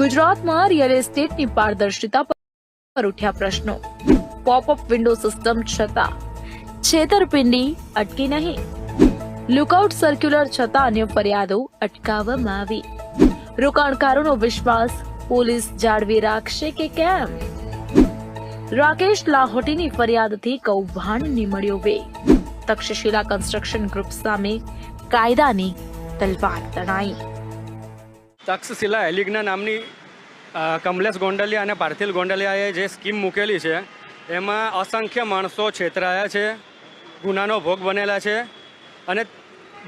ગુજરાતમાં રિયલ એસ્ટેટની પારદર્શિતા પર ઉઠ્યા પ્રશ્નો. પોપઅપ વિન્ડો સિસ્ટમ છતાં છેતરપિંડી અટકી નહીં. લુકઆઉટ સર્ક્યુલર છતાં અન્ય ફરિયાદો અટકાવવામાં આવી. રોકાણકારોનો વિશ્વાસ પોલીસ જાળવી રાખશે કે કેમ? રાકેશ લાહોટીની ફરિયાદથી કૌભાંડની મળ્યો વે. તક્ષશિલા કન્સ્ટ્રક્શન ગ્રુપ સામે કાયદાની તલવાર તણાઈ. તક્ષશિલા એલિગ્ના નામની કમલેશ ગોંડલિયા અને પાર્થિલ ગોંડલિયાએ જે સ્કીમ મૂકેલી છે, એમાં અસંખ્ય માણસો છેતરાયા છે, ગુનાનો ભોગ બનેલા છે અને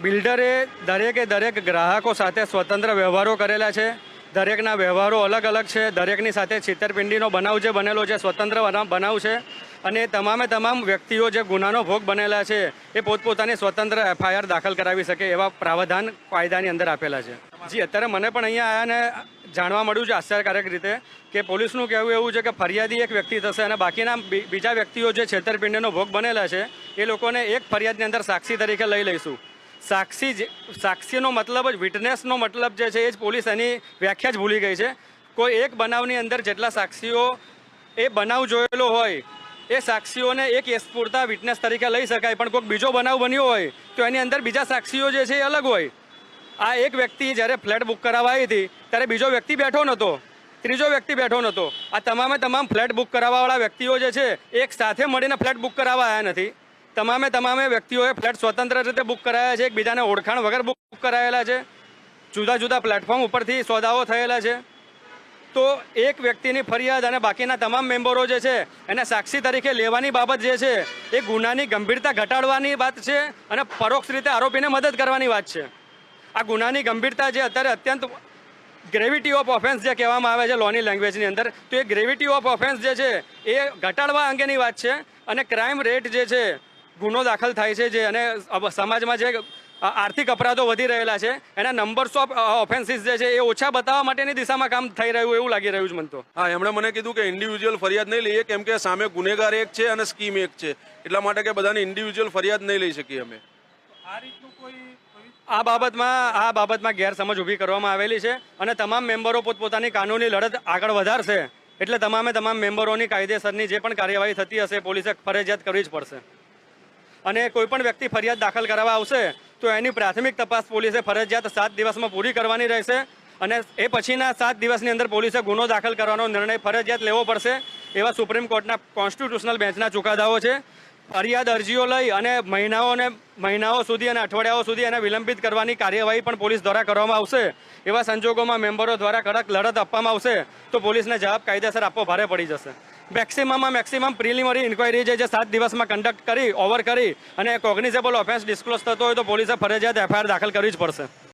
બિલ્ડરે દરેકે દરેક ગ્રાહકો સાથે સ્વતંત્ર વ્યવહારો કરેલા છે. દરેકના વ્યવહારો અલગ અલગ છે. દરેકની સાથે છેતરપિંડીનો બનાવ જે બનેલો છે, સ્વતંત્ર બના- બનાવ છે અને તમામે તમામ વ્યક્તિઓ જે ગુનાનો ભોગ બનેલા છે, એ પોતપોતાની સ્વતંત્ર એફઆઈઆર દાખલ કરાવી શકે એવા પ્રાવધાન કાયદાની અંદર આપેલા છે. જી, અત્યારે મને પણ અહીંયા આવ્યા ને જાણવા મળ્યું છે આશ્ચર્યકારક રીતે કે પોલીસનું કહેવું એવું છે કે ફરિયાદી એક વ્યક્તિ થશે અને બાકીના બીજા વ્યક્તિઓ જે છેતરપિંડીનો ભોગ બનેલા છે, એ લોકોને એક ફરિયાદની અંદર સાક્ષી તરીકે લઈ લઈશું. સાક્ષી જે- સાક્ષીનો મતલબ જ, વિટનેસનો મતલબ જે છે એ જ પોલીસ એની વ્યાખ્યા જ ભૂલી ગઈ છે. કોઈ એક બનાવની અંદર જેટલા સાક્ષીઓ એ બનાવ જોયેલો હોય, એ સાક્ષીઓને એક એસ પૂરતા વિટનેસ તરીકે લઈ શકાય. પણ કોઈક બીજો બનાવ બન્યો હોય, તો એની અંદર બીજા સાક્ષીઓ જે છે એ અલગ હોય. આ એક વ્યક્તિ જ્યારે ફ્લેટ બુક કરાવવા આવી હતી, ત્યારે બીજો વ્યક્તિ બેઠો નહોતો. ત્રીજો વ્યક્તિ બેઠો નહોતો. આ તમામે તમામ ફ્લેટ બુક કરાવવાવાળા વ્યક્તિઓ જે છે, એક સાથે મળીને ફ્લેટ બુક કરાવવા આવ્યા નથી. તમામે તમામે વ્યક્તિઓએ ફ્લેટ સ્વતંત્ર રીતે બુક કરાયા છે, એકબીજાને ઓળખાણ વગર બુક કરાયેલા છે. જુદા જુદા પ્લેટફોર્મ ઉપરથી સોદાઓ થયેલા છે. તો એક વ્યક્તિની ફરિયાદ અને બાકીના તમામ મેમ્બરો જે છે, એને સાક્ષી તરીકે લેવાની બાબત જે છે, એ ગુનાની ગંભીરતા ઘટાડવાની વાત છે અને પરોક્ષ રીતે આરોપીને મદદ કરવાની વાત છે. આ ગુનાની ગંભીરતા જે અત્યારે અત્યંત ગ્રેવિટી ઓફ ઓફેન્સ જે કહેવામાં આવે છે લોની લેંગ્વેજની અંદર, તો એ ગ્રેવિટી ઓફ ઓફેન્સ જે છે, એ ઘટાડવા અંગેની વાત છે અને ક્રાઇમ રેટ જે છે, ગુનો દાખલ થાય છે જે અને સમાજમાં જે આર્થિક અપરાધો વધી રહેલા છે, એના નંબર્સ ઓફ ઓફેન્સીસ જે છે એ ઓછા બતાવવા માટેની દિશામાં કામ થઈ રહ્યું એવું લાગી રહ્યું છે મને તો. હા, એમણે મને કીધું કે ઇન્ડિવિજ્યુઅલ ફરિયાદ નહીં લઈએ કેમ કે સામે ગુનેગાર એક છે અને સ્કીમ એક છે. એટલા માટે કે બધાની ઇન્ડિવિજ્યુઅલ ફરિયાદ નહીં લઈ શકીએ અમે. આ બાબતમાં આ બાબતમાં ગેરસમજ ઊભી કરવામાં આવેલી છે અને તમામ મેમ્બરો પોતપોતાની કાનૂની લડત આગળ વધારશે. એટલે તમામે તમામ મેમ્બરોની કાયદેસરની જે પણ કાર્યવાહી થતી હશે, પોલીસે ફરજિયાત કરવી જ પડશે. અને કોઈ પણ વ્યક્તિ ફરિયાદ દાખલ કરાવવા આવશે, તો એની પ્રાથમિક તપાસ પોલીસે ફરજિયાત સાત દિવસમાં પૂરી કરવાની રહેશે અને એ પછીના સાત દિવસની અંદર પોલીસે ગુનો દાખલ કરવાનો નિર્ણય ફરજિયાત લેવો પડશે એવા સુપ્રીમ કોર્ટના કોન્સ્ટિટ્યુશનલ બેન્ચના ચુકાદાઓ છે. ફરિયાદ અરજીઓ લઈ અને મહિનાઓને મહિનાઓ સુધી અને અઠવાડિયાઓ સુધી એને વિલંબિત કરવાની કાર્યવાહી પણ પોલીસ દ્વારા કરવામાં આવશે. એવા સંજોગોમાં મેમ્બરો દ્વારા કડક લડત આપવામાં આવશે તો પોલીસને જવાબ કાયદેસર આપવો ભારે પડી જશે. મેક્સિમમમાં મેક્સિમમ પ્રિલિમરી ઇન્ક્વાયરી જે સાત દિવસમાં કન્ડક્ટ કરી ઓવર કરી અને કોગ્નિઝેબલ ઓફેન્સ ડિસ્ક્લોઝ થતો હોય તો પોલીસે ફરજિયાત એફઆઈઆર દાખલ કરવી જ પડશે.